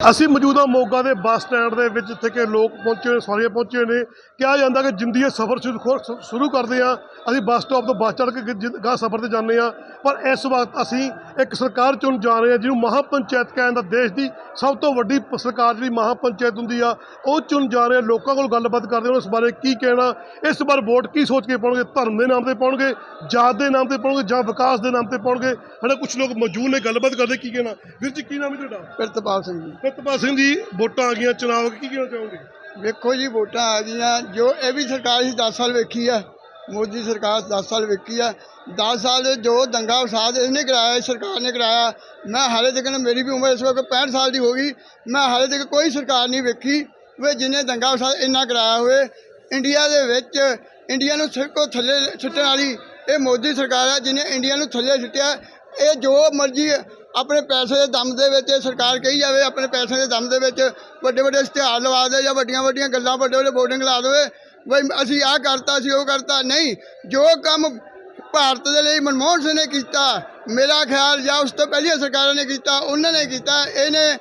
ਅਸੀਂ ਮੌਜੂਦਾ ਮੋਗਾ ਦੇ ਬੱਸ ਸਟੈਂਡ ਦੇ ਵਿੱਚ ਜਿੱਥੇ ਕਿ ਲੋਕ ਪਹੁੰਚੇ ਹੋਏ ਸਵਾਰੀਆਂ ਪਹੁੰਚੇ ਹੋਏ ਨੇ, ਕਿਹਾ ਜਾਂਦਾ ਕਿ ਜ਼ਿੰਦਗੀ ਦਾ ਸਫ਼ਰ ਸ਼ੁਰੂ ਖੋ- ਸ਼ੁਰੂ ਕਰਦੇ ਆ ਅਸੀਂ ਬੱਸ ਸਟਾਪ ਤੋਂ ਬੱਸ ਚੜ੍ਹ ਕੇ ਗਾ ਸਫ਼ਰ ਤੇ ਜਾਂਦੇ ਆ ਪਰ ਇਸ ਵਕਤ ਅਸੀਂ ਇੱਕ ਸਰਕਾਰ ਚੁਣ ਜਾ ਰਹੇ ਆ ਜਿਹਨੂੰ ਮਹਾਪੰਚਾਇਤ ਕਹਿੰਦਾ ਦੇਸ਼ ਦੀ ਸਭ ਤੋਂ ਵੱਡੀ ਸਰਕਾਰ ਜਿਹੜੀ ਮਹਾਪੰਚਾਇਤ ਹੁੰਦੀ ਆ, ਉਹ ਚੁਣ ਜਾ ਰਹੇ ਆ ਲੋਕਾਂ ਕੋਲ ਗੱਲਬਾਤ ਕਰਦੇ ਉਹਨਾਂ ਇਸ ਬਾਰੇ ਕੀ ਕਹਿਣਾ, ਇਸ ਵਾਰ ਵੋਟ ਕੀ ਸੋਚ ਕੇ ਪਾਉਣਗੇ, ਧਰਮ ਦੇ ਨਾਮ ਤੇ ਪਾਉਣਗੇ, ਜਾਤ ਦੇ ਨਾਮ ਤੇ ਪਾਉਣਗੇ ਜਾਂ ਵਿਕਾਸ ਦੇ ਨਾਮ ਤੇ ਪਾਉਣਗੇ ਸਾਡੇ ਕੁਝ ਲੋਕ ਮੌਜੂਦ ਨੇ, ਗੱਲਬਾਤ ਕਰਦੇ, ਕੀ ਕਹਿਣਾ, ਵੀਰ ਜੀ, ਕੀ ਨਾਮ ਹੈ ਤੁਹਾਡਾ? ਪ੍ਰਿਤਪਾਲ ਸਿੰਘ ਜੀ। ਪ੍ਰਿਤਪਾਲ ਸਿੰਘ ਜੀ ਵੋਟਾਂ ਆ ਗਈਆਂ, ਚੁਣਾਵ ਕੀ ਕਹਿਣਾ ਚਾਹੋਗੇ? ਵੇਖੋ ਜੀ, ਵੋਟਾਂ ਆ ਗਈਆਂ। ਜੋ ਇਹ ਵੀ ਸਰਕਾਰ ਸੀ 10 ਸਾਲ ਵੇਖੀ ਆ, ਮੋਦੀ ਸਰਕਾਰ 10 ਸਾਲ ਵੇਖੀ ਆ। 10 ਸਾਲ ਜੋ ਦੰਗਾ ਫਸਾਦ ਇਹਨੇ ਕਰਾਇਆ ਸਰਕਾਰ ਨੇ ਕਰਾਇਆ, ਮੈਂ ਹਾਲੇ ਤੱਕ ਮੇਰੀ ਵੀ ਉਮਰ ਇਸ ਵਕਤ 65 ਸਾਲ ਦੀ ਹੋ ਗਈ। ਮੈਂ ਹਾਲੇ ਤੱਕ ਕੋਈ ਸਰਕਾਰ ਨਹੀਂ ਵੇਖੀ ਵੀ ਜਿਹਨੇ ਦੰਗਾ ਫਸਾਦ ਇੰਨਾ ਕਰਾਇਆ ਹੋਵੇ। ਇੰਡੀਆ ਦੇ ਵਿੱਚ ਇੰਡੀਆ ਨੂੰ ਸਿਰ ਕੋ ਥੱਲੇ ਸੁੱਟਣ ਵਾਲੀ ਇਹ ਮੋਦੀ ਸਰਕਾਰ ਆ, ਜਿਹਨੇ ਇੰਡੀਆ ਨੂੰ ਥੱਲੇ ਸੁੱਟਿਆ। ਇਹ ਜੋ ਮਰਜ਼ੀ ਆਪਣੇ ਪੈਸੇ ਦੇ ਦਮ ਦੇ ਵਿੱਚ ਇਹ ਸਰਕਾਰ ਕਹੀ ਜਾਵੇ, ਆਪਣੇ ਪੈਸੇ ਦੇ ਦਮ ਦੇ ਵਿੱਚ ਵੱਡੇ ਵੱਡੇ ਇਸ਼ਤਿਹਾਰ ਲਵਾ ਦੇ ਜਾਂ ਵੱਡੀਆਂ ਵੱਡੀਆਂ ਗੱਲਾਂ ਵੱਡੇ ਵੱਡੇ ਬੋਰਡਿੰਗ ਲਾ ਦੇਵੇ, ਬਈ ਅਸੀਂ ਆਹ ਕਰਤਾ ਸੀ ਉਹ ਕਰਤਾ, ਨਹੀਂ, ਜੋ ਕੰਮ ਭਾਰਤ ਦੇ ਲਈ ਮਨਮੋਹਨ ਸਿੰਘ ਨੇ ਕੀਤਾ, ਮੇਰਾ ਖਿਆਲ ਜਾਂ ਉਸ ਤੋਂ ਪਹਿਲੀਆਂ ਸਰਕਾਰਾਂ ਨੇ ਕੀਤਾ, ਉਹਨਾਂ ਨੇ ਕੀਤਾ, ਇਹਨੇ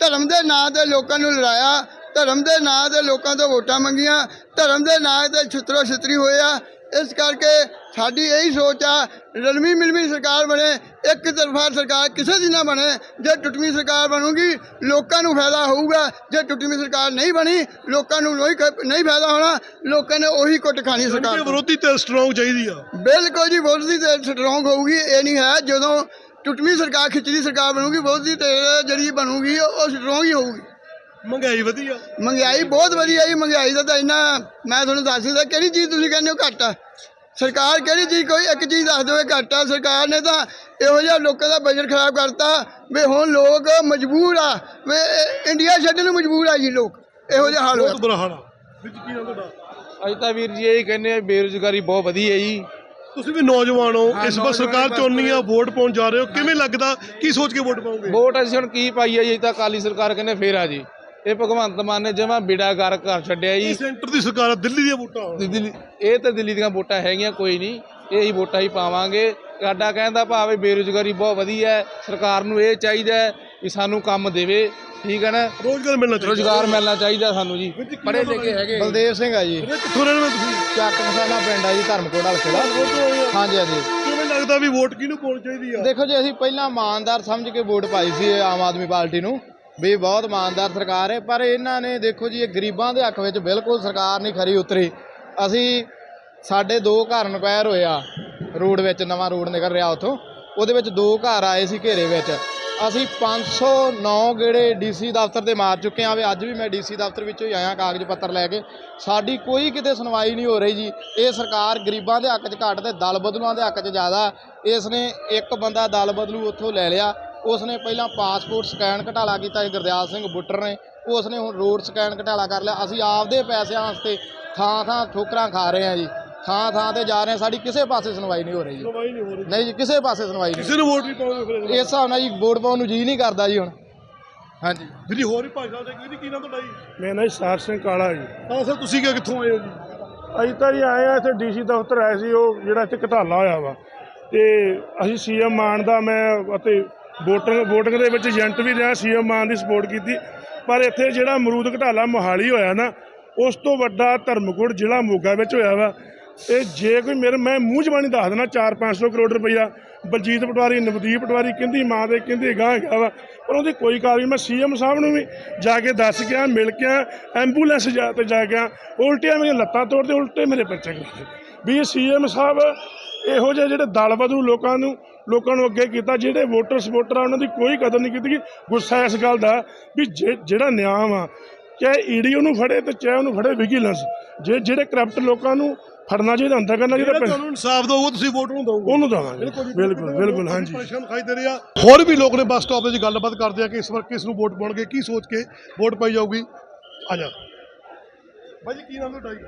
ਧਰਮ ਦੇ ਨਾਂ ਤੇ ਲੋਕਾਂ ਨੂੰ ਲੜਾਇਆ, ਧਰਮ ਦੇ ਨਾਂ ਤੇ ਲੋਕਾਂ ਤੋਂ ਵੋਟਾਂ ਮੰਗੀਆਂ, ਧਰਮ ਦੇ ਨਾਂ ਤੇ ਛਿੱਤਰੋ ਛਿੱਤਰੀ ਹੋਇਆ ਇਸ ਕਰਕੇ ਸਾਡੀ ਇਹੀ ਸੋਚ ਆ ਰਲਮੀ ਮਿਲਵੀ ਸਰਕਾਰ ਬਣੇ ਇੱਕ ਤਰਫਾ ਸਰਕਾਰ ਕਿਸੇ ਦੀ ਨਾ ਬਣੇ ਜੇ ਟੁੱਟਵੀਂ ਸਰਕਾਰ ਬਣੂਗੀ ਲੋਕਾਂ ਨੂੰ ਫਾਇਦਾ ਹੋਊਗਾ। ਜੇ ਟੁੱਟਵੀਂ ਸਰਕਾਰ ਨਹੀਂ ਬਣੀ ਲੋਕਾਂ ਨੂੰ ਕ- ਨਹੀਂ ਫਾਇਦਾ ਹੋਣਾ ਲੋਕਾਂ ਨੇ ਉਹੀ ਕੁੱਟ ਖਾਣੀ ਸਰਕਾਰ। ਵਿਰੋਧੀ ਤੇ ਸਟਰੋਂਗ ਚਾਹੀਦੀ ਆ। ਬਿਲਕੁਲ ਜੀ ਵਿਰੋਧੀ ਤੇ ਸਟਰੋਂਗ ਹੋਊਗੀ ਇਹ ਨਹੀਂ ਹੈ ਜਦੋਂ ਟੁੱਟਵੀਂ ਸਰਕਾਰ ਖਿਚੜੀ ਸਰਕਾਰ ਬਣੂਗੀ ਵਿਰੋਧੀ ਤੇ ਜਿਹੜੀ ਬਣੂਗੀ ਉਹ ਸਟਰੋਂਗ ਹੀ ਹੋਊਗੀ। ਮਹਿੰਗਾਈ ਵਧੀ ਆ ਮਹਿੰਗਾਈ ਬਹੁਤ ਵਧੀਆ ਜੀ ਮਹਿੰਗਾਈ ਦਾ ਤਾਂ ਇੰਨਾ ਮੈਂ ਤੁਹਾਨੂੰ ਦੱਸ ਦਿੰਦਾ ਕਿਹੜੀ ਚੀਜ਼ ਤੁਸੀਂ ਕਹਿੰਦੇ ਹੋ ਘੱਟ ਆ? ਸਰਕਾਰ ਕਿਹੜੀ ਚੀਜ਼ ਕੋਈ ਇੱਕ ਚੀਜ਼ ਦੱਸ ਦੇਵੇ ਘੱਟ ਆ। ਸਰਕਾਰ ਨੇ ਤਾਂ ਇਹੋ ਜਿਹਾ ਲੋਕਾਂ ਦਾ ਬਜਟ ਖਰਾਬ ਕਰਤਾ ਵੀ ਹੁਣ ਲੋਕ ਮਜਬੂਰ ਆ। ਵੀ ਇੰਡੀਆ ਛੱਡਣ ਨੂੰ ਮਜਬੂਰ ਆ ਜੀ ਲੋਕ। ਇਹੋ ਜਿਹਾ ਹਾਲ ਹੋਇਆ। ਬਹੁਤ ਬੁਰਾ ਹਾਲ ਆ। ਵਿੱਚ ਕੀ ਨਾਮ ਤੁਹਾਡਾ? ਅਸੀਂ ਤਾਂ ਵੀਰ ਜੀ ਇਹ ਕਹਿੰਦੇ ਆ ਬੇਰੁਜ਼ਗਾਰੀ ਬਹੁਤ ਵਧੀ ਹੈ ਜੀ। ਤੁਸੀਂ ਵੀ ਨੌਜਵਾਨ ਹੋ ਇਸ ਵਾਰ ਸਰਕਾਰ ਚੁਣਨੀ ਆ ਵੋਟ ਪਾਉਣ ਜਾ ਰਹੇ ਹੋ। ਕਿਵੇਂ ਲੱਗਦਾ? ਕੀ ਸੋਚ ਕੇ ਵੋਟ ਪਾਓਗੇ? ਵੋਟ ਅਸੀਂ ਹੁਣ ਕੀ ਪਾਈ ਹੈ ਜੀ ਤਾਂ ਅਕਾਲੀ ਸਰਕਾਰ ਕਹਿੰਦੇ ਫੇਰ ਆ ਜੀ। ਇਹ ਭਗਵੰਤ ਮਾਨ ਨੇ ਜਮਾ ਬਿੜਾ ਕਰ ਕਰ ਛੱਡਿਆ ਜੀ। ਸੈਂਟਰ ਦੀ ਸਰਕਾਰ ਆ ਦਿੱਲੀ ਦੀਆਂ ਵੋਟਾਂ ਹੁਣ। ਤੇ ਦਿੱਲੀ ਇਹ ਤਾਂ ਦਿੱਲੀ ਦੀਆਂ ਵੋਟਾਂ ਹੈਗੀਆਂ ਕੋਈ ਨਹੀਂ। ਇਹ ਹੀ ਵੋਟਾਂ ਹੀ ਪਾਵਾਂਗੇ। ਸਾਡਾ ਕਹਿੰਦਾ ਭਾਵੇਂ ਬੇਰੁਜ਼ਗਾਰੀ ਬਹੁਤ ਵਧੀ ਹੈ ਸਰਕਾਰ ਨੂੰ ਇਹ ਚਾਹੀਦਾ ਹੈ ਕਿ ਸਾਨੂੰ ਕੰਮ ਦੇਵੇ ਠੀਕ ਹੈ ਨਾ? ਰੋਜ਼ਗਾਰ ਮਿਲਣਾ ਚਾਹੀਦਾ। ਰੋਜ਼ਗਾਰ ਮਿਲਣਾ ਚਾਹੀਦਾ ਸਾਨੂੰ ਜੀ। ਪੜ੍ਹੇ ਲਿਖੇ ਹੈਗੇ। ਬਲਦੇਵ ਸਿੰਘ ਆ ਜੀ। ਵੀਰੇ ਕਿੱਥੋਂ ਰਹਿਣ ਤੁਸੀਂ? ਚੱਕ ਮਸਾਲਾ ਪਿੰਡ ਆ ਜੀ ਧਰਮਕੋਟ ਹਲਕੇ ਦਾ ਹਾਂਜੀ ਹਾਂਜੀ। ਕਿਵੇਂ ਲੱਗਦਾ ਵੀ ਵੋਟ ਕਿਹਨੂੰ ਪਾਉਣੀ ਚਾਹੀਦੀ ਆ? ਦੇਖੋ ਜੀ ਅਸੀਂ ਪਹਿਲਾਂ ਇਮਾਨਦਾਰ ਸਮਝ ਕੇ ਵੋਟ ਪਾਈ ਸੀ ਆਮ ਆਦਮੀ ਪਾਰਟੀ ਨੂੰ। ਵੀ ਬਹੁਤ ਇਮਾਨਦਾਰ ਸਰਕਾਰ ਹੈ, ਪਰ ਇਹਨਾਂ ਨੇ ਦੇਖੋ ਜੀ, ਇਹ ਗਰੀਬਾਂ ਦੇ ਹੱਕ ਵਿੱਚ ਬਿਲਕੁਲ ਸਰਕਾਰ ਨਹੀਂ ਖਰੀ ਉਤਰੀ। ਅਸੀਂ ਸਾਡੇ ਦੋ ਘਰ ਨਪੈਰ ਹੋਇਆ ਰੋਡ ਵਿੱਚ, ਨਵਾਂ ਰੋਡ ਨਿਕਲ ਰਿਹਾ ਉੱਥੋਂ। ਉਹਦੇ ਵਿੱਚ ਦੋ ਘਰ ਆਏ ਸੀ ਘੇਰੇ ਵਿੱਚ। ਅਸੀਂ 509 ਗੇੜੇ ਡੀਸੀ ਦਫ਼ਤਰ ਦੇ ਮਾਰ ਚੁੱਕੇ ਹਾਂ ਵੀ ਅੱਜ ਵੀ ਮੈਂ ਡੀਸੀ ਦਫ਼ਤਰ ਵਿੱਚੋਂ ਹੀ ਆਇਆ, ਕਾਗਜ਼ ਪੱਤਰ ਲੈ ਕੇ। ਸਾਡੀ ਕੋਈ ਕਿਤੇ ਸੁਣਵਾਈ ਨਹੀਂ ਹੋ ਰਹੀ ਜੀ। ਇਹ ਸਰਕਾਰ ਗਰੀਬਾਂ ਦੇ ਹੱਕ 'ਚ ਘੱਟ ਤੇ ਦਲ ਬਦਲੂਆਂ ਦੇ ਹੱਕ 'ਚ ਜ਼ਿਆਦਾ। ਇਸ ਨੇ ਇੱਕ ਬੰਦਾ ਦਲ ਬਦਲੂ, ਉੱਥੋਂ ਲੈ ਲਿਆ। ਉਸ ਨੇ ਪਹਿਲਾਂ ਪਾਸਪੋਰਟ ਸਕੈਨ ਘਟਾਲਾ ਕੀਤਾ ਸੀ ਗੁਰਦਿਆਲ ਸਿੰਘ ਬੁੱਟਰ ਨੇ। ਉਸ ਨੇ ਹੁਣ ਰੋਡ ਸਕੈਨ ਘਟਾਲਾ ਕਰ ਲਿਆ। ਅਸੀਂ ਆਪਦੇ ਪੈਸਿਆਂ ਵਾਸਤੇ ਥਾਂ ਥਾਂ ਠੋਕਰਾਂ ਖਾ ਰਹੇ ਹਾਂ ਜੀ। ਥਾਂ ਥਾਂ ਤੇ ਜਾ ਰਹੇ ਹਾਂ। ਸਾਡੀ ਕਿਸੇ ਪਾਸੇ ਸੁਣਵਾਈ ਨਹੀਂ ਹੋ ਰਹੀ ਜੀ। ਸੁਣਵਾਈ ਨਹੀਂ ਹੋ ਰਹੀ। ਨਹੀਂ ਜੀ ਕਿਸੇ ਪਾਸੇ ਸੁਣਵਾਈ ਨਹੀਂ। ਕਿਸੇ ਨੂੰ ਵੋਟ ਨਹੀਂ ਪਾਓਗੇ ਫਿਰ ਇਸ ਹਿਸਾਬ ਨਾਲ ਜੀ ਵੋਟ ਪਾਉਣ ਨੂੰ ਜੀ ਨਹੀਂ ਕਰਦਾ ਜੀ ਹੁਣ। ਹਾਂਜੀ। ਵੀਰੇ ਹੋਰ ਵੀ ਭਾਈ ਸਾਹਿਬ ਦੇ ਕਿਹਦੀ ਕੀ ਨਾਮ ਤੁਹਾਡਾ ਜੀ? ਮੇਰਾ ਨਾਮ ਸਾਰ ਸਿੰਘ ਕਾਲਾ ਜੀ। ਹਾਂ ਸਰ ਤੁਸੀਂ ਕਿ ਕਿੱਥੋਂ ਆਏ ਹੋ ਜੀ? ਅਸੀਂ ਤਾਂ ਜੀ ਆਏ ਆ ਇੱਥੇ ਡੀਸੀ ਦਫ਼ਤਰ ਆਏ ਸੀ ਉਹ ਜਿਹੜਾ ਇੱਥੇ ਘਟਾਲਾ ਹੋਇਆ ਵਾ। ਤੇ ਅਸੀਂ ਸੀਐਮ ਮਾਨ ਦਾ ਮੈਂ ਅਤੇ ਵੋਟਿੰਗ ਵੋਟਿੰਗ ਦੇ ਵਿੱਚ ਏਜੰਟ ਵੀ ਰਿਹਾ ਸੀਐਮ ਮਾਨ ਦੀ ਸਪੋਰਟ ਕੀਤੀ। ਪਰ ਇੱਥੇ ਜਿਹੜਾ ਅਮਰੂਦ ਘਟਾਲਾ ਮੋਹਾਲੀ ਹੋਇਆ ਨਾ ਉਸ ਤੋਂ ਵੱਡਾ ਧਰਮਕੋਟ ਜ਼ਿਲ੍ਹਾ ਮੋਗਾ ਵਿੱਚ ਹੋਇਆ ਵਾ। ਤੇ ਜੇ ਕੋਈ ਮੇਰੇ ਮੈਂ ਮੂੰਹ ਜ਼ਬਾਨੀ ਦੱਸ ਦੇਣਾ 4-500 ਕਰੋੜ ਰੁਪਈਆ ਬਲਜੀਤ ਪਟਵਾਰੀ ਨਵਦੀਪ ਪਟਵਾਰੀ ਕਹਿੰਦੀ ਮਾਂ ਦੇ ਕਹਿੰਦੀ ਗਾਂ ਹੈਗਾ ਵਾ। ਪਰ ਉਹਦੀ ਕੋਈ ਕਾਰਵਾਈ ਮੈਂ ਸੀਐਮ ਸਾਹਿਬ ਨੂੰ ਵੀ ਜਾ ਕੇ ਦੱਸ ਗਿਆ ਮਿਲ ਕੇ ਆਇਆ, ਐਂਬੂਲੈਂਸ ਜਾ ਤੇ ਜਾ ਗਿਆ ਉਲਟੀਆਂ ਮੇਰੀਆਂ ਲੱਤਾਂ ਤੋੜਦੇ ਉਲਟੇ ਮੇਰੇ ਬੱਚੇ ਵੀ ਇਹ ਸੀਐਮ ਸਾਹਿਬ ਇਹੋ ਜਿਹੇ ਜਿਹੜੇ ਦਲ ਬਦਲੂ ਲੋਕਾਂ ਨੂੰ ਲੋਕਾਂ ਨੂੰ ਅੱਗੇ ਕੀਤਾ ਜਿਹੜੇ ਵੋਟਰ ਸਪੋਰਟਰ ਆ ਉਹਨਾਂ ਦੀ ਕੋਈ ਕਦਰ ਨਹੀਂ ਕੀਤੀ ਗਈ। ਗੁੱਸਾ ਇਸ ਗੱਲ ਦਾ ਵੀ ਜਿਹੜਾ ਨਿਆਂ ਆ ਚਾਹੇ ਈਡੀ ਉਹਨੂੰ ਫੜੇ ਤੇ ਚਾਹੇ ਉਹਨੂੰ ਫੜੇ ਵਿਜੀਲੈਂਸ ਜੇ ਜਿਹੜੇ ਕਰਪਟ ਲੋਕਾਂ ਨੂੰ ਫੜਨਾ ਚਾਹੀਦਾ ਅੰਦਰ ਕਰਨਾ ਜਿਹੜਾ ਚਾਹੀਦਾ ਤੁਹਾਨੂੰ ਇਨਸਾਫ ਦਊਗਾ ਤੁਸੀਂ ਵੋਟ ਨੂੰ ਦਊਗੇ। ਉਹਨੂੰ ਦਵਾਂਗੇ। ਬਿਲਕੁਲ ਬਿਲਕੁਲ ਹਾਂਜੀ। ਪਰੇਸ਼ਾਨ ਦਿਖਾਈ ਦੇ ਰਿਹਾ ਹੋਰ ਵੀ ਲੋਕ ਨੇ ਬੱਸ ਸਟਾਪ ਤੇ ਜੀ ਗੱਲਬਾਤ ਕਰਦੇ ਆ ਕਿ ਇਸ ਵਾਰ ਕਿਸ ਨੂੰ ਵੋਟ ਪਾਉਣਗੇ ਕੀ ਸੋਚ ਕੇ ਵੋਟ ਪਾਈ ਜਾਊਗੀ? ਆ ਜਾ। ਭਾਈ ਕੀ ਨਾਮ ਤੁਹਾਡਾ ਜੀ?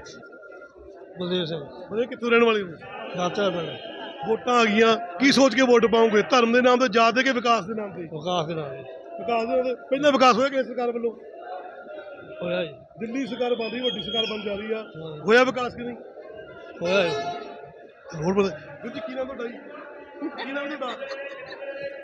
ਬਲਦੇਵ ਸਿੰਘ। ਬੜੇ ਕਿੱਥੋਂ ਰਹਿਣ ਵਾਲੇ ਹੋ? ਦਾਤਾ ਪਿੰਡ। ਵੋਟਾਂ ਆ ਗਈਆਂ। ਕੀ ਸੋਚ ਕੇ ਵੋਟ ਪਾਉਂਗੇ ਧਰਮ ਦੇ ਨਾਮ ਤੇ ਜਾਤ ਦੇ ਕੇ ਵਿਕਾਸ ਦੇ ਨਾਮ ਤੇ? ਵਿਕਾਸ ਦੇ ਨਾਲ ਵਿਕਾਸ ਦੇ ਨਾਮ ਤੇ। ਪਹਿਲਾਂ ਵਿਕਾਸ ਹੋਇਆ ਕਿ ਸਰਕਾਰ ਵੱਲੋਂ? ਹੋਇਆ ਜੀ। ਦਿੱਲੀ ਸਰਕਾਰ ਬਣ ਰਹੀ ਵੱਡੀ ਸਰਕਾਰ ਬਣ ਜਾ ਰਹੀ ਆ। ਹੋਇਆ ਵਿਕਾਸ ਕਿ ਨਹੀਂ? ਹੋਇਆ ਜੀ। ਹੋਰ ਪਤਾ ਵੀਰ ਜੀ ਕੀ ਨਾਮ ਤੁਹਾਡਾ ਜੀ? ਕੀ ਨਾਮ ਤੁਹਾਡਾ?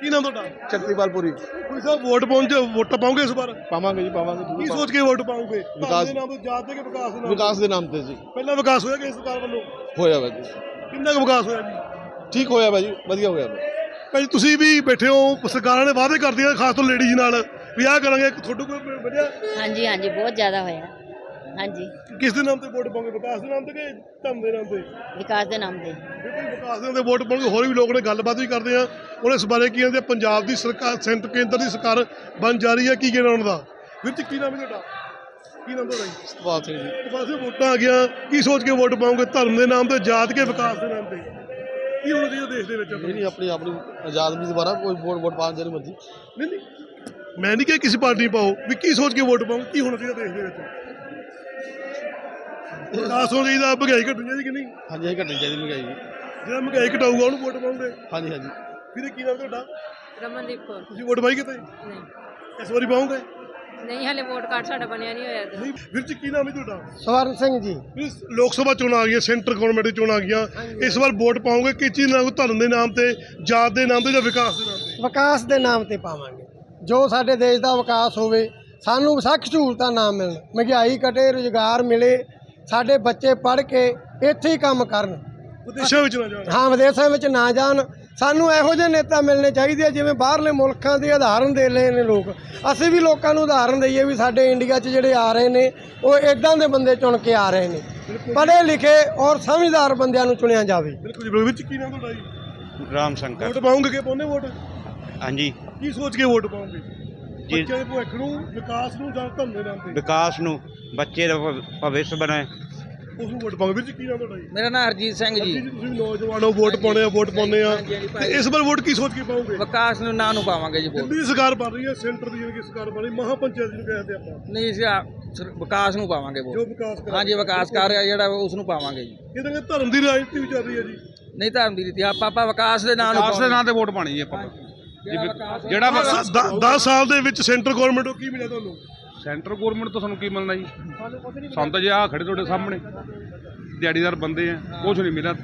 ਕੀ ਨਾਮ ਤੁਹਾਡਾ? ਸ਼ਕਤੀਪਾਲਪੁਰੀ ਕੋਈ ਸਾਹਿਬ ਵੋਟ ਪਹੁੰਚ ਵੋਟ ਪਾਉਂਗੇ ਇਸ ਵਾਰ? ਪਾਵਾਂਗੇ ਜੀ ਪਾਵਾਂਗੇ ਕੀ ਸੋਚ ਕੇ ਵੋਟ ਪਾਉਂਗੇ ਵਿਕਾਸ- ਦੇ ਨਾਮ ਤੋਂ ਜਾਤ ਦੇ ਕੇ ਵਿਕਾਸ ਦੇ ਨਾਮ ਵਿਕਾਸ ਦੇ ਨਾਮ ਤੇ ਜੀ? ਪਹਿਲਾਂ ਵਿਕਾਸ ਹੋਇਆ ਕਿ ਸਰਕਾਰ ਵੱਲੋਂ? ਹੋਇਆ ਵਾ ਜੀ। ਕਿੰਨਾ ਕੁ ਵਿਕਾਸ ਹੋਇਆ ਜੀ? ਠੀਕ ਹੋਇਆ ਵਾ ਜੀ ਵਧੀਆ ਹੋਇਆ। ਭਾਈ ਤੁਸੀਂ ਵੀ ਬੈਠੇ ਹੋ। ਸਰਕਾਰਾਂ ਨੇ ਵਾਅਦੇ ਕਰਦੀਆਂ ਖਾਸ ਤੌਰ ਲੇਡੀਜ਼ ਨਾਲ। ਵੀ ਆਹ ਕਰਾਂਗੇ ਤੁਹਾਡੇ ਕੋਲ ਵਧਿਆ ਹਾਂਜੀ ਹਾਂਜੀ ਬਹੁਤ ਜ਼ਿਆਦਾ ਹੋਇਆ। ਹਾਂਜੀ। ਕਿਸ ਦੇ ਨਾਮ ਤੇ ਵੋਟ ਪਾਉਂਗੇ? ਵਿਕਾਸ ਦੇ ਨਾਮ ਤੇ ਕਿ ਧਰਮ ਦੇ ਨਾਮ ਤੇ? ਵਿਕਾਸ ਦੇ ਨਾਮ ਤੇ। ਬਿਲਕੁਲ ਵਿਕਾਸ ਦੇ ਨਾਮ ਤੇ ਵੋਟ ਪਾਉਣਗੇ। ਹੋਰ ਵੀ ਲੋਕ ਨੇ ਗੱਲਬਾਤ ਵੀ ਕਰਦੇ ਆ। ਉਹਨੇ ਇਸ ਬਾਰੇ ਕੀ ਕਹਿੰਦੇ ਪੰਜਾਬ ਦੀ ਸਰਕਾਰ ਸੈਂਟਰ ਕੇਂਦਰ ਦੀ ਸਰਕਾਰ ਬਣ ਜਾ ਰਹੀ ਹੈ। ਕੀ ਕਹਿਣਾ ਉਹਨਾਂ ਦਾ? ਵੀਰ ਜੀ ਕੀ ਨਾਮ ਹੈ ਤੁਹਾਡਾ? ਕੀ ਨਾਮ ਤੁਹਾਡਾ ਜੀ? ਸਤਪਾਲ ਸਿੰਘ ਜੀ। ਵੋਟਾਂ ਆ ਗਿਆ ਕੀ ਸੋਚ ਕੇ ਵੋਟ ਪਾਉਂਗੇ? ਧਰਮ ਦੇ ਨਾਮ ਤੇ ਜਾਤ ਕੇ ਵਿਕਾਸ ਦੇ ਨਾਮ ਤੇ। ਕੀ ਹੋਣਾ ਚਾਹੀਦਾ ਦੇਸ਼ ਦੇ ਵਿੱਚ ਆਪਣੇ? ਨਹੀਂ ਆਪਣੀ ਆਪਣੀ ਆਜ਼ਾਦ ਵੀ ਦੁਬਾਰਾ ਕੋਈ ਵੋਟ ਵੋਟ ਪਾਉਣ ਜਿਹੜੀ ਮਰਜ਼ੀ ਨਹੀਂ ਨਹੀਂ। ਮੈਂ ਨਹੀਂ ਕਿਹਾ ਕਿਸੇ ਪਾਰਟੀ ਨੂੰ ਪਾਓ ਵੀ ਕੀ ਸੋਚ ਕੇ ਵੋਟ ਪਾਓ ਕੀ ਹੋਣਾ ਚਾਹੀਦਾ ਦੇਸ਼ ਦੇ ਵਿੱਚ? ਵਿਕਾਸ ਹੋਣਾ ਚਾਹੀਦਾ ਮਹਿੰਗਾਈ ਘਟਣੀ ਚਾਹੀਦੀ ਕਿ ਨਹੀਂ? ਹਾਂਜੀ ਇਹ ਘਟਣੀ ਚਾਹੀਦੀ ਮਹਿੰਗਾਈ ਜੀ। ਜਿਹੜਾ ਮਹਿੰਗਾਈ ਘਟਾਊਗਾ ਉਹਨੂੰ ਵੋਟ ਪਾਉਂਗੇ ਹਾਂਜੀ ਹਾਂਜੀ। ਵੀਰੇ ਕੀ ਨਾਮ ਤੁਹਾਡਾ? ਰਮਨਦੀਪ ਕੌਰ। ਤੁਸੀਂ ਵੋਟ ਪਾਈ ਕਿਤੇ? ਨਹੀਂ। ਇਸ ਵਾਰੀ ਪਾਉਂਗੇ? ਨਹੀਂ ਹਲੇ ਵੋਟ ਕਾਰਡ ਸਾਡਾ ਬਣਿਆ ਨਹੀਂ ਹੋਇਆ ਨਹੀਂ ਵੀਰ ਜੀ ਕੀ ਨਾਮ ਹੈ ਤੁਹਾਡਾ? ਸਵਰਨ ਸਿੰਘ ਜੀ। ਵੀ ਲੋਕ ਸਭਾ ਚੋਣਾਂ ਆ ਗਈਆਂ ਸੈਂਟਰ ਗਵਰਨਮੈਂਟ ਦੀ ਚੋਣਾਂ ਆ ਗਈਆਂ। ਇਸ ਵਾਰ ਵੋਟ ਪਾਉਂਗੇ ਕਿ ਚੀਜ਼ ਨਾਲ ਧਰਮ ਦੇ ਨਾਮ ਤੇ ਜਾਤ ਦੇ ਨਾਮ ਤੇ ਜਾਂ ਵਿਕਾਸ ਦੇ ਨਾਮ ਤੇ? ਵਿਕਾਸ ਦੇ ਨਾਮ ਤੇ ਪਾਵਾਂਗੇ। ਜੋ ਸਾਡੇ ਦੇਸ਼ ਦਾ ਵਿਕਾਸ ਹੋਵੇ ਸਾਨੂੰ ਸਖਤ ਸਹੂਲਤਾਂ ਨਾ ਮਿਲਣ ਮਹਿੰਗਾਈ ਘਟੇ ਰੁਜ਼ਗਾਰ ਮਿਲੇ ਸਾਡੇ ਬੱਚੇ ਪੜ੍ਹ ਕੇ ਇੱਥੇ ਹੀ ਕੰਮ ਕਰਨ। ਵਿਦੇਸ਼ਾਂ ਵਿੱਚ ਨਾ ਜਾਣਾ। ਹਾਂ ਵਿਦੇਸ਼ਾਂ ਵਿੱਚ ਨਾ ਜਾਣ ਸਾਨੂੰ ਇਹੋ ਜਿਹੇ ਨੇਤਾ ਮਿਲਣੇ ਚਾਹੀਦੇ ਆ ਜਿਵੇਂ ਬਾਹਰਲੇ ਮੁਲਕਾਂ ਦੇ ਉਦਾਹਰਨ ਦੇ ਲਏ ਨੇ ਲੋਕ। ਅਸੀਂ ਵੀ ਲੋਕਾਂ ਨੂੰ ਉਦਾਹਰਨ ਦਈਏ ਵੀ ਸਾਡੇ ਇੰਡੀਆ 'ਚ ਜਿਹੜੇ ਆ ਰਹੇ ਨੇ ਉਹ ਇਦਾਂ ਦੇ ਬੰਦੇ ਚੁਣ ਕੇ ਆ ਰਹੇ ਨੇ। ਪੜ੍ਹੇ ਲਿਖੇ ਔਰ ਸਮਝਦਾਰ ਬੰਦਿਆਂ ਨੂੰ ਚੁਣਿਆ ਜਾਵੇ। ਬਿਲਕੁਲ ਜੀ ਬਿਲਕੁਲ। ਜੀ ਕੀ ਨਾਮ ਤੁਹਾਡਾ ਜੀ? ਰਾਮ ਸ਼ੰਕਰ। ਵੋਟ ਪਾਉਂਗੇ ਕਿ ਪਾਉਂਦੇ ਵੋਟ? ਹਾਂਜੀ। ਕੀ ਸੋਚ ਕੇ ਵੋਟ ਪਾਉਂਗੇ? ਜੀ। ਬੱਚਿਆਂ ਦੇ ਭਵਿੱਖ ਨੂੰ ਵਿਕਾਸ ਨੂੰ ਜਾਂ ਧਰਮ ਦੇ? ਨਾਮ ਤੇ ਵਿਕਾਸ ਨੂੰ ਬੱਚੇ ਦਾ ਭਵ- ਭਵਿੱਖ ਬਣੇ ਉਸ ਨੂੰ ਵੋਟ ਪਾਉਂਗੇ ਵੀਰ ਜੀ ਕੀ ਨਾਮ ਤੁਹਾਡਾ ਜੀ? ਮੇਰਾ ਨਾਮ ਹਰਜੀਤ ਸਿੰਘ ਜੀ। ਜੀ ਤੁਸੀਂ ਵੀ ਨੌਜਵਾਨ ਹੋ ਵੋਟ ਪਾਉਣੇ ਆ ਵੋਟ ਪਾਉਣੇ ਆ। ਤੇ ਇਸ ਵਾਰ ਵੋਟ ਕੀ ਸੋਚ ਕੇ ਪਾਉਂਗੇ ਵਿਕਾਸ ਨੂੰ ਨਾਂ ਨੂੰ ਪਾਵਾਂਗੇ ਜੀ ਦਿੱਲੀ ਦੀ ਸਰਕਾਰ ਬਣ ਰਹੀ ਹੈ ਸੈਂਟਰ ਦੀ ਜਿਹੜੀ ਸਰਕਾਰ ਬਣ ਰਹੀ ਮਹਾ ਪੰਚਾਇਤ ਨੂੰ ਕਹਿੰਦੇ ਆਪਾਂ। ਨਹੀਂ ਸਰ- ਵਿਕਾਸ ਨੂੰ ਪਾਵਾਂਗੇ ਜੋ ਵਿਕਾਸ ਕਰਾ ਹਾਂਜੀ ਵਿਕਾਸ ਕਰ ਰਿਹਾ ਜਿਹੜਾ ਉਸ ਨੂੰ ਪਾਵਾਂਗੇ ਜੀ। ਇਹਦੇ ਧਰਮ ਦੀ ਰਾਜਨੀਤੀ ਵੀ ਚੱਲ ਰਹੀ ਹੈ ਜੀ। ਨਹੀਂ ਧਰਮ ਦੀ ਰੀਤੀ ਆਪਾਂ ਆਪਾਂ ਵਿਕਾਸ ਦੇ ਨਾਂ ਨੂੰ ਵਿਕਾਸ ਦੇ ਨਾਂ ਤੇ ਵੋਟ ਪਾਣੀ ਜੀ ਆਪਾਂ। ਜਿਹੜਾ ਵਿਕਾਸ 10 ਸਾਲ ਦੇ ਵਿੱਚ ਸੈਂਟਰ ਗਵਰਨਮੈਂਟ ਨੂੰ ਕੀ ਮਿਲਿਆ ਤੁਹਾਨੂੰ? ਸੈਂਟਰ ਗਵਰਨਮੈਂਟ ਤੋਂ ਸਾਨੂੰ ਕੀ ਮਿਲਣਾ ਜੀ? ਸਾਨੂੰ ਤਾਂ ਜੇ ਆ ਖੜੇ ਤੁਹਾਡੇ ਸਾਹਮਣੇ। ਦਿਹਾੜੀਦਾਰ ਬੰਦੇ ਆ ਕੁਝ ਨਹੀਂ ਮਿਲਿਆ।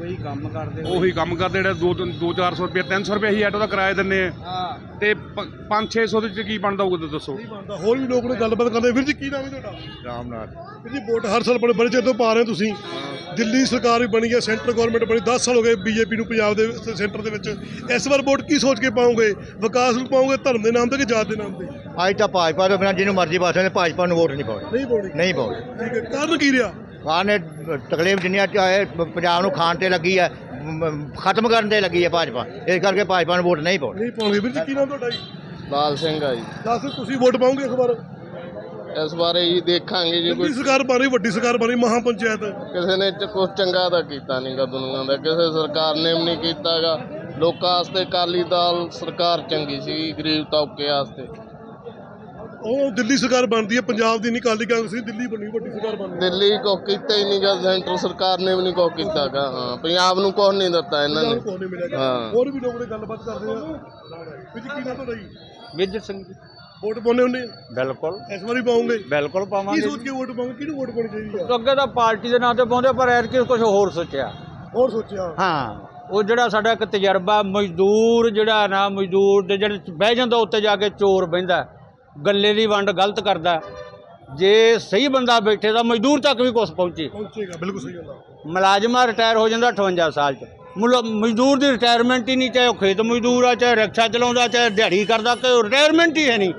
ਉਹੀ ਕੰਮ ਕਰਦੇ ਉਹੀ ਕੰਮ ਕਰਦੇ ਜਿਹੜੇ 2 2 400 ਰੁਪਏ 300 ਰੁਪਏ ਹੀ ਆਟੋ ਦਾ ਕਿਰਾਇਆ ਦਿੰਨੇ ਆ ਹਾਂ। ਤੇ 5 600 ਦੇ ਚ ਕੀ ਬਣਦਾ ਹੋਊਗਾ ਤਾਂ ਦੱਸੋ। ਨਹੀਂ ਬਣਦਾ। ਹੋਰ ਵੀ ਲੋਕ ਨੇ ਗੱਲਬਾਤ ਕਰਦੇ ਵੀਰ ਜੀ ਕੀ ਨਾਮ ਹੈ ਤੁਹਾਡਾ? ਰਾਮ ਨਾਲ। ਵੀਰ ਜੀ ਵੋਟ ਹਰ ਸਾਲ ਬੜੇ ਬੜੇ ਚਿਰ ਤੋਂ ਪਾ ਰਹੇ ਹੋ ਤੁਸੀਂ। ਦਿੱਲੀ ਸਰਕਾਰ ਵੀ ਬਣੀ ਹੈ ਸੈਂਟਰ ਗਵਰਨਮੈਂਟ ਬਣੀ। 10 ਸਾਲ ਹੋ ਗਏ ਬੀਜੇਪੀ ਨੂੰ ਪੰਜਾਬ ਦੇ ਸੈਂਟਰ ਦੇ ਵਿੱਚ। ਇਸ ਵਾਰ ਵੋਟ ਕੀ ਸੋਚ ਕੇ ਪਾਓਗੇ? ਵਿਕਾਸ ਨੂੰ ਪਾਓਗੇ ਧਰਮ ਦੇ ਨਾਮ ਤੇ ਕਿ ਜਾਤ ਦੇ ਨਾਮ ਤੇ? ਅੱਜ ਤਾਂ ਭਾਜਪਾ ਤੋਂ ਬਿਨਾਂ ਜਿਹਨੂੰ ਮਰਜ਼ੀ ਪਾ ਸਕਦੇ ਭਾਜਪਾ ਨੂੰ ਵੋਟ ਨਹੀਂ ਪਾਉਣੀ। ਨਹੀਂ ਪਾਉਣੀ। ਨਹੀਂ ਪਾਉਣੀ। ਠੀਕ ਹੈ। ਕਾਰਨ ਕੀ ਰਿਹਾ? ਖਾਨ ਨੇ ਤਕਲੀਫ ਜਿੰਨੀਆਂ ਚਾਹੇ ਪੰਜਾਬ ਨੂੰ ਖਾਣ ਤੇ ਲੱਗੀ ਹੈ ਖਤਮ ਕਰਨ ਤੇ ਲੱਗੀ ਹੈ ਭਾਜਪਾ। ਇਸ ਕਰਕੇ ਭਾਜਪਾ ਨੂੰ ਵੋਟ ਨਹੀਂ ਪਾਉਣੀ। ਨਹੀਂ ਪਾਉਣਗੇ ਵੀਰ ਜੀ ਕੀ ਨਾਮ ਤੁਹਾਡਾ ਜੀ? ਲਾਲ ਸਿੰਘ ਆ ਜੀ। ਦੱਸ ਤੁਸੀਂ ਵੋਟ ਪਾਓਗੇ ਇਸ ਵਾਰ? ਇਸ ਬਾਰੇ ਹੀ ਦੇਖਾਂਗੇ ਜੀ ਦਿੱਲੀ ਸਰਕਾਰ ਬਣ ਰਹੀ ਵੱਡੀ ਸਰਕਾਰ ਬਣ ਰਹੀ ਮਹਾ ਪੰਚਾਇਤ ਕਿਸੇ ਨੇ ਕੁਝ ਚੰਗਾ ਤਾਂ ਕੀਤਾ ਨਹੀਂਗਾ ਦੁਨੀਆ ਦਾ। ਕਿਸੇ ਸਰਕਾਰ ਨੇ ਵੀ ਨਹੀਂ ਕੀਤਾਗਾ ਲੋਕਾਂ ਵਾਸਤੇ ਅਕਾਲੀ ਦਲ ਸਰਕਾਰ ਚੰਗੀ ਸੀ ਗਰੀਬ ਤਬਕੇ ਵਾਸਤੇ। ਉਹ ਦਿੱਲੀ ਸਰਕਾਰ ਬਣਦੀ ਹੈ ਪੰਜਾਬ ਦੀ ਨਹੀਂ ਕਾਲੀ ਕਾਂਗਰਸ ਦੀ ਦਿੱਲੀ ਬਣੀ ਵੱਡੀ ਸਰਕਾਰ ਬਣ ਰਹੀ ਹੈ ਦਿੱਲੀ ਕੋ ਕੀਤਾ ਹੀ ਨਹੀਂਗਾ ਸੈਂਟਰ ਸਰਕਾਰ ਨੇ ਵੀ ਨਹੀਂ ਕੋ ਕੀਤਾਗਾ ਹਾਂ। ਪੰਜਾਬ ਨੂੰ ਕੁਛ ਨਹੀਂ ਦਿੱਤਾ ਇਹਨਾਂ ਨੇ। ਨੂੰ ਕੋਈ ਨਹੀਂ ਮਿਲਿਆ ਹਾਂ। ਹੋਰ ਵੀ ਲੋਕ ਨੇ ਗੱਲਬਾਤ ਕਰਦੇ ਆ। ਜੀ ਕੀ ਨਾਮ ਤੁਹਾਡਾ ਜੀ? ਮੇਜਰ ਸਿੰਘ ਜੀ। ਵੋਟ ਪਾਉਣੇ ਹੁੰਦੇ ਆ? ਬਿਲਕੁਲ। ਇਸ ਵਾਰੀ ਪਾਉਂਗੇ। ਬਿਲਕੁਲ ਕੀ ਪਾਵਾਂਗੇ ਸੋਚ ਕੇ ਵੋਟ ਪਾਉਂਗੇ? ਕਿਹਨੂੰ ਵੋਟ ਪਾਉਣੀ ਚਾਹੀਦੀ ਆ? ਅੱਗੇ ਤਾਂ ਪਾਰਟੀ ਦੇ ਨਾਂ ਤੇ ਪਾਉਂਦੇ ਪਰ ਐਤਕੀ ਕੁਝ ਹੋਰ ਸੋਚਿਆ। ਹੋਰ ਸੋਚਿਆ। ਹਾਂ। ਉਹ ਜਿਹੜਾ ਸਾਡਾ ਇੱਕ ਤਜਰਬਾ ਮਜ਼ਦੂਰ ਜਿਹੜਾ ਨਾ ਮਜ਼ਦੂਰ ਦੇ ਜਿਹੜੇ ਬਹਿ ਜਾਂਦਾ ਉੱਤੇ ਜਾ ਕੇ ਚੋਰ ਬਹਿੰਦਾ। ਗੱਲੇ ਦੀ ਵੰਡ ਗਲਤ ਕਰਦਾ ਜੇ ਸਹੀ ਬੰਦਾ ਬੈਠੇ ਤਾਂ ਮਜ਼ਦੂਰ ਤੱਕ ਵੀ ਕੁਛ ਪਹੁੰਚੇ। ਪਹੁੰਚੇਗਾ ਬਿਲਕੁਲ ਸਹੀ ਗੱਲ ਆ। ਮੁਲਾਜ਼ਮਾ ਰਿਟਾਇਰ ਹੋ ਜਾਂਦਾ 58 ਸਾਲ 'ਚ। ਮਜ਼ਦੂਰ ਦੀ ਰਿਟਾਇਰਮੈਂਟ ਹੀ ਨਹੀਂ ਚਾਹੇ ਉਹ ਖੇਤ ਮਜ਼ਦੂਰ ਆ ਚਾਹੇ ਰਿਕਸ਼ਾ ਚਲਾਉਂਦਾ ਚਾਹੇ ਦਿਹਾੜੀ ਕਰਦਾ ਕਿ ਰਿਟਾਇਰਮੈਂਟ ਹੀ ਹੈ ਨਹੀਂ।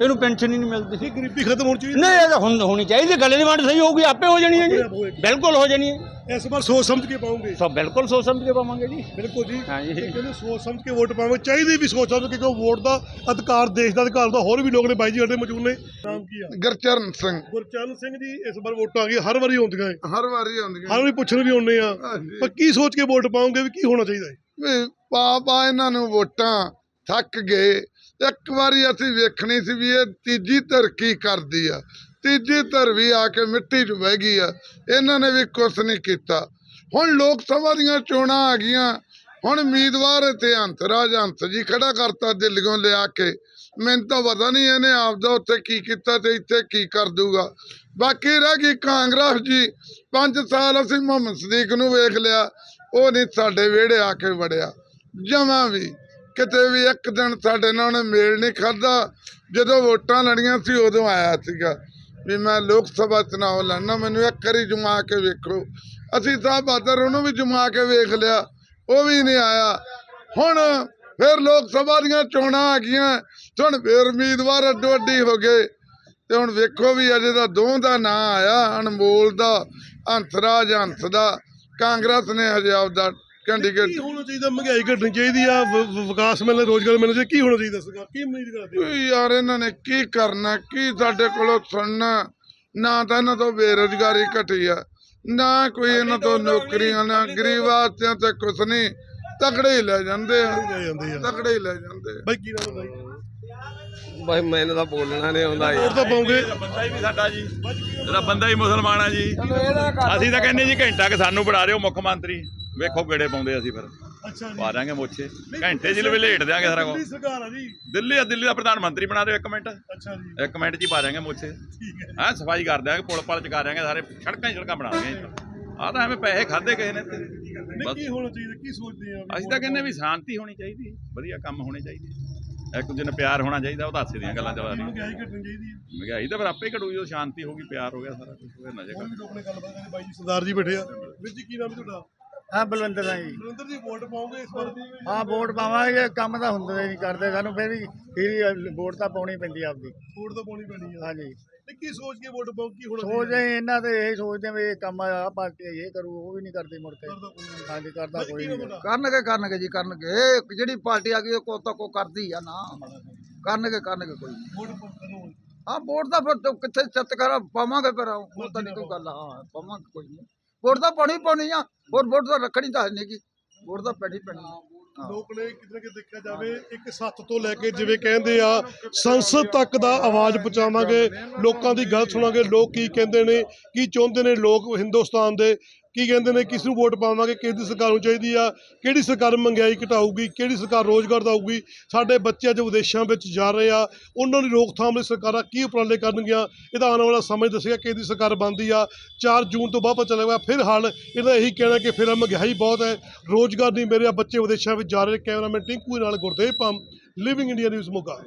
ਇਹਨੂੰ ਪੈਨਸ਼ਨ ਹੀ ਨਹੀਂ ਮਿਲਦੀ। ਇਹ ਗਰੀਬੀ ਖਤਮ ਹੋਣੀ ਚਾਹੀਦੀ। ਨਹੀਂ ਇਹ ਤਾਂ ਹੁਣ ਹੋਣੀ ਚਾਹੀਦੀ ਗੱਲੇ ਦੀ ਵੰਡ ਸਹੀ ਹੋਊਗੀ ਆਪੇ ਹੋ ਜਾਣੀ ਹੈ ਜੀ। ਬਿਲਕੁਲ ਹੋ ਜਾਣੀ ਹੈ। ਇਸ ਵਾਰ ਸੋਚ ਸਮਝ ਕੇ ਪਾਉਂਗੇ ਸੋ ਬਿਲਕੁਲ ਸੋਚ ਸਮਝ ਕੇ ਪਾਵਾਂਗੇ ਜੀ। ਬਿਲਕੁਲ ਜੀ। ਹਾਂਜੀ। ਇਹ ਕਹਿੰਦੇ ਸੋਚ ਸਮਝ ਕੇ ਵੋਟ ਪਾਵਾਂਗੇ। ਚਾਹੀਦੀ ਵੀ ਸੋਚ ਸਮਝ ਕੇ ਕਿਉਂ ਵੋਟ ਦਾ ਅਧਿਕਾਰ ਦੇਸ਼ ਦਾ ਅਧਿਕਾਰ ਦਾ ਹੋਰ ਵੀ ਲੋਕ ਨੇ ਬਾਈ ਜੀ ਸਾਡੇ ਮੌਜੂਦ ਨੇ। ਨਾਮ ਕੀ ਆ? ਗੁਰਚਰਨ ਸਿੰਘ। ਗੁਰਚਰਨ ਸਿੰਘ ਜੀ ਇਸ ਵਾਰ ਵੋਟਾਂ ਆ ਗਈਆਂ ਹਰ ਵਾਰੀ ਆਉਂਦੀਆਂ ਏ ਹਰ ਵਾਰੀ ਆਉਂਦੀਆਂ। ਹਰ ਵਾਰੀ ਪੁੱਛਣ ਵੀ ਆਉਂਦੇ ਆ। ਹਾਂਜੀ। ਪਰ ਕੀ ਸੋਚ ਕੇ ਵੋਟ ਪਾਉਂਗੇ ਵੀ ਕੀ ਹੋਣਾ ਚਾਹੀਦਾ ਹੈ? ਵੀ ਪਾ ਪਾ ਇਹਨਾਂ ਨੂੰ ਵੋਟਾਂ ਥੱਕ ਗਏ। ਇੱਕ ਵਾਰੀ ਅਸੀਂ ਵੇਖਣੀ ਸੀ ਵੀ ਇਹ ਤੀਜੀ ਧਿਰ ਕੀ ਕਰਦੀ ਆ। ਤੀਜੀ ਧਿਰ ਵੀ ਆ ਕੇ ਮਿੱਟੀ 'ਚ ਬਹਿ ਗਈ ਆ। ਇਹਨਾਂ ਨੇ ਵੀ ਕੁਛ ਨਹੀਂ ਕੀਤਾ। ਹੁਣ ਲੋਕ ਸਭਾ ਦੀਆਂ ਚੋਣਾਂ ਆ ਗਈਆਂ। ਹੁਣ ਉਮੀਦਵਾਰ ਇੱਥੇ ਹੰਸਰਾਜ ਹੰਸ ਜੀ ਖੜਾ ਕਰਤਾ ਦਿੱਲੀੋਂ ਲਿਆ ਕੇ। ਮੈਨੂੰ ਤਾਂ ਪਤਾ ਨਹੀਂ ਇਹਨੇ ਆਪਦਾ ਉੱਥੇ ਕੀ ਕੀਤਾ ਤੇ ਇੱਥੇ ਕੀ ਕਰ ਦੂਗਾ। ਬਾਕੀ ਰਹਿ ਗਈ ਕਾਂਗਰਸ ਜੀ। 5 ਸਾਲ ਅਸੀਂ ਮੁਹੰਮਦ ਸਦੀਕ ਨੂੰ ਵੇਖ ਲਿਆ। ਉਹ ਨਹੀਂ ਸਾਡੇ ਵਿਹੜੇ ਆ ਕੇ ਵੜਿਆ। ਜਮਾਂ ਵੀ। ਕਿਤੇ ਵੀ ਇੱਕ ਦਿਨ ਸਾਡੇ ਨਾਲ ਉਹਨੇ ਮੇਲ ਨਹੀਂ ਖਾਦਾ ਜਦੋਂ ਵੋਟਾਂ ਲੜੀਆਂ ਸੀ, ਉਦੋਂ ਆਇਆ ਸੀਗਾ ਵੀ ਮੈਂ ਲੋਕ ਸਭਾ ਚੁਣਾਵ ਲੜਨਾ, ਮੈਨੂੰ ਇੱਕ ਵਾਰੀ ਜਮਾ ਕੇ ਵੇਖੋ। ਅਸੀਂ ਤਾਂ ਬਾਦਰ ਉਹਨੂੰ ਵੀ ਜਮਾ ਕੇ ਵੇਖ ਲਿਆ, ਉਹ ਵੀ ਨਹੀਂ ਆਇਆ। ਹੁਣ ਫਿਰ ਲੋਕ ਸਭਾ ਦੀਆਂ ਚੋਣਾਂ ਆ ਗਈਆਂ ਹੁਣ ਫਿਰ ਉਮੀਦਵਾਰ ਅੱਡੋ ਅੱਡੀ ਹੋ ਗਏ। ਤੇ ਹੁਣ ਵੇਖੋ ਵੀ ਅਜੇ ਦਾ ਦੋ ਦਾ ਨਾਂ ਆਇਆ, ਅਨਮੋਲ ਦਾ ਹੰਸਰਾਜ ਹੰਸ ਦਾ। ਕਾਂਗਰਸ ਨੇ ਹਜੇ ਆਪਦਾ ਕੈਂਡੀਡੇਟ ਕੀ ਹੋਣਾ ਚਾਹੀਦਾ? ਮਹਿੰਗਾਈ ਘਟਣੀ ਚਾਹੀਦੀ ਆ ਵ- ਵ- ਵਿਕਾਸ ਮਿਲਣਾ ਰੋਜ਼ਗਾਰ ਮਿਲਣਾ ਚਾਹੀਦਾ। ਕੀ ਹੋਣਾ ਚਾਹੀਦਾ ਸਰਕਾਰ? ਕੀ ਉਮੀਦ ਕਰਦੇ ਵੀ ਯਾਰ ਇਹਨਾਂ ਨੇ ਕੀ ਕਰਨਾ ਕੀ ਸਾਡੇ ਕੋਲੋਂ ਸੁਣਨਾ? ਨਾ ਤਾਂ ਇਹਨਾਂ ਤੋਂ ਬੇਰੁਜ਼ਗਾਰੀ ਘਟੀ ਆ ਨਾ ਕੋਈ ਇਹਨਾਂ ਤੋਂ ਨੌਕਰੀਆਂ ਨਾ ਗਰੀਬ ਤੇ ਕੁਛ ਨਹੀਂ। ਤਕੜੇ ਹੀ ਲੈ ਜਾਂਦੇ ਆ। ਲੈ ਜਾਂਦੇ ਆ। ਤਕੜੇ ਹੀ ਲੈ ਜਾਂਦੇ ਆ। ਬਾਈ ਕੀ ਨਾਮ ਹੈ ਬਾਈ? ਬਾਈ ਮੈਨੂੰ ਤਾਂ ਬੋਲਣਾ ਨਹੀਂ ਆਉਂਦਾ ਵੋਟ ਤਾਂ ਪਾਉਂਗੇ। ਬੰਦਾ ਵੀ ਸਾਡਾ ਜੀ। ਜਿਹੜਾ ਬੰਦਾ ਹੀ ਮੁਸਲਮਾਨ ਆ ਜੀ। ਅਸੀਂ ਤਾਂ ਕਹਿੰਦੇ ਜੀ ਘੰਟਾ ਕਿ ਸਾਨੂੰ ਬਣਾ ਦਿਓ ਮੁੱਖ ਮੰਤਰੀ। ਵੇਖੋ ਕਿਹੜੇ ਪਾਉਂਦੇ ਅਸੀਂ ਫਿਰ। ਅੱਛਾ ਜੀ। ਪਾ ਦਾਂਗੇ ਮੋਛੇ। ਘੰਟੇ ਜਿਲੇ ਲੇਟ ਦਿਆਂਗੇ ਸਾਰਾ ਕੁਝ ਸਰਕਾਰ ਆ ਜੀ। ਦਿੱਲੀ ਆ ਦਿੱਲੀ ਦਾ ਪ੍ਰਧਾਨ ਮੰਤਰੀ ਬਣਾ ਦਿਓ ਇੱਕ ਮਿੰਟ। ਅੱਛਾ ਜੀ। ਇੱਕ ਮਿੰਟ 'ਚ ਹੀ ਪਾ ਦਿਆਂਗੇ ਮੋਛੇ। ਠੀਕ ਹੈ। ਹਾਂ ਸਫ਼ਾਈ ਕਰ ਦਿਆਂਗੇ ਪੁਲ ਪਲ ਚਕਾ ਦਿਆਂਗੇ ਸਾਰੇ ਸੜਕਾਂ ਹੀ ਸੜਕਾਂ ਬਣਾ ਦਿਆਂਗੇ ਆ ਤਾਂ ਐਵੇਂ ਪੈਸੇ ਖਾਦੇ ਕਿਸੇ ਨੇ। ਤੇ ਬਸ। ਕੀ ਹੋਣਾ ਚਾਹੀਦਾ ਕੀ ਸੋਚਦੇ ਆ? ਅਸੀਂ ਤਾਂ ਕਹਿੰਦੇ ਵੀ ਸ਼ਾਂਤੀ ਹੋਣੀ ਚਾਹੀਦੀ ਵਧੀਆ ਕੰਮ ਹੋਣੇ ਚਾਹੀਦੇ। ਇੱਕ ਦੂਜੇ ਨਾਲ ਪਿਆਰ ਹੋਣਾ ਚਾਹੀਦਾ ਉਹ ਹਾਸੇ ਦੀਆਂ ਗੱਲਾਂ ਚੱਲ ਰਹੀਆਂ ਮਹਿੰਗਾਈ ਘਟਣੀ ਚਾਹੀਦੀ ਹੈ। ਮਹਿੰਗਾਈ ਤਾਂ ਫਿਰ ਆਪੇ ਹੀ ਘਟੂ ਜਦੋਂ ਸ਼ਾਂਤੀ ਹੋਊਗੀ ਪਿਆਰ ਹੋ ਗਿਆ ਸਾਰਾ ਕੁਝ ਹੋਇਆ ਨਜ਼ਰ ਹੋਰ ਵੀ ਲੋਕ ਨੇ ਗੱਲਬਾਤ ਕਰੀ ਬਾਈ ਜੀ ਸਰਦਾਰ ਜੀ ਬੈਠੇ ਆ। ਵੀਰ ਜੀ ਕੀ ਨਾਮ ਹੈ ਤੁਹਾਡਾ? ਹਾਂ ਬਲਵੰਦਰ ਸਿੰਘ ਜੀ। ਸੁਰਿੰਦਰ ਜੀ ਵੋਟ ਪਾਓਗੇ ਇਸ ਵਾਰ? ਹਾਂ ਵੋਟ ਪਾਵਾਂਗੇ ਕੰਮ ਤਾਂ ਹੁੰਦੇ ਨਹੀਂ ਕਰਦੇ ਸਾਨੂੰ ਫਿਰ ਵੀ ਫਿਰ ਵੀ ਵੋਟ ਤਾਂ ਪਾਉਣੀ ਪੈਂਦੀ ਆਪਦੀ। ਵੋਟ ਤਾਂ ਪਾਉਣੀ ਪੈਣੀ ਆ। ਹਾਂਜੀ। ਤੇ ਕੀ ਸੋਚ ਕੇ ਵੋਟ ਪਾਓ ਕੀ ਹੋਣਾ ਸੋਚਦੇ ਇਹਨਾਂ ਤੇ ਇਹ ਸੋਚਦੇ ਵੀ ਇਹ ਕੰਮ ਆ ਪਾਰਟੀ ਇਹ ਕਰੂ ਉਹ ਵੀ ਨਹੀਂ ਕਰਦੀ ਮੁੜ ਕੇ। ਕਰਦਾ ਕੋਈ ਨਹੀਂ। ਹਾਂਜੀ ਕਰਦਾ ਬਾਈ ਕੋਈ ਕੀ ਨਾਮ ਨਹੀਂ। ਤੁਹਾਡਾ ਕਰਨਗੇ ਕਰਨਗੇ ਜੀ ਕਰਨਗੇ। ਇਹ ਜਿਹੜੀ ਪਾਰਟੀ ਆ ਗਈ ਉਹ ਤਾਂ ਕੋ ਕਰਦੀ ਆ ਨਾ। ਕਰਨਗੇ ਕਰਨਗੇ ਕੋਈ ਨਹੀਂ। ਵੋਟ ਪਾਓ ਹਾਂ ਵੋਟ ਤਾਂ ਫਿਰ ਕਿੱਥੇ ਚੱਤ ਕਰ ਪਾਵਾਂਗੇ ਫਿਰ ਉਹ ਤਾਂ ਨਹੀਂ ਕੋਈ ਗੱਲ ਹਾਂ ਪਾਵਾਂਗੇ ਕੋਈ ਨਹੀਂ। ਵੋਟ ਤਾਂ ਪਾਉਣੀ ਪਾਉਣੀ ਆ। ਹੋਰ ਵੋਟ ਤਾਂ ਰੱਖਣੀ ਤਾਂ ਨਹੀਂ ਵੋਟ ਤਾਂ ਪੈਣੀ ਪੈਣੀ। ਲੋਕ ਨੇ ਕਿਤੇ ਨਾ ਕਿਤੇ ਦੇਖਿਆ ਜਾਵੇ, ਇੱਕ ਸੱਤ ਤੋਂ ਲੈ ਕੇ ਜਿਵੇਂ ਕਹਿੰਦੇ ਆ, ਸੰਸਦ ਤੱਕ ਦਾ ਆਵਾਜ਼ ਪਹੁੰਚਾਵਾਂਗੇ, ਲੋਕਾਂ ਦੀ ਗੱਲ ਸੁਣਾਂਗੇ, ਲੋਕ ਕੀ ਕਹਿੰਦੇ ਨੇ, ਕੀ ਚਾਹੁੰਦੇ ਨੇ ਲੋਕ ਹਿੰਦੁਸਤਾਨ ਦੇ ਕੀ ਕਹਿੰਦੇ ਨੇ, ਕਿਸ ਨੂੰ ਵੋਟ ਪਾਵਾਂਗੇ, ਕਿਸ ਸਰਕਾਰ ਨੂੰ ਚਾਹੀਦੀ ਆ, ਕਿਹੜੀ ਸਰਕਾਰ ਮਹਿੰਗਾਈ ਘਟਾਊਗੀ, ਕਿਹੜੀ ਸਰਕਾਰ ਰੋਜ਼ਗਾਰ ਦਊਗੀ, ਸਾਡੇ ਬੱਚੇ ਅੱਜ ਵਿਦੇਸ਼ਾਂ ਵਿੱਚ ਜਾ ਰਹੇ ਆ, ਉਹਨਾਂ ਦੀ ਰੋਕਥਾਮ ਲਈ ਸਰਕਾਰਾਂ ਕੀ ਉਪਰਾਲੇ ਕਰਨਗੀਆਂ, ਇਹਦਾ ਆਉਣ ਵਾਲਾ ਸਮਾਂ ਦੱਸੇਗਾ ਕਿਹਦੀ ਸਰਕਾਰ ਬਣਦੀ ਆ। 4 ਜੂਨ ਤੋਂ ਬਾਅਦ ਪਤਾ ਚੱਲੇਗਾ ਫਿਰ ਹਾਲ ਇਹਦਾ ਇਹੀ ਕਹਿਣਾ ਕਿ ਫਿਰ ਮਹਿੰਗਾਈ ਬਹੁਤ ਹੈ, ਰੋਜ਼ਗਾਰ ਨਹੀਂ ਮੇਰੇ ਬੱਚੇ ਵਿਦੇਸ਼ਾਂ ਵਿੱਚ ਜਾ ਰਹੇ ਕੈਮਰਾਮੈਨ ਟਿੰਕੂ ਨਾਲ Gurdev Pamm living India news Moga.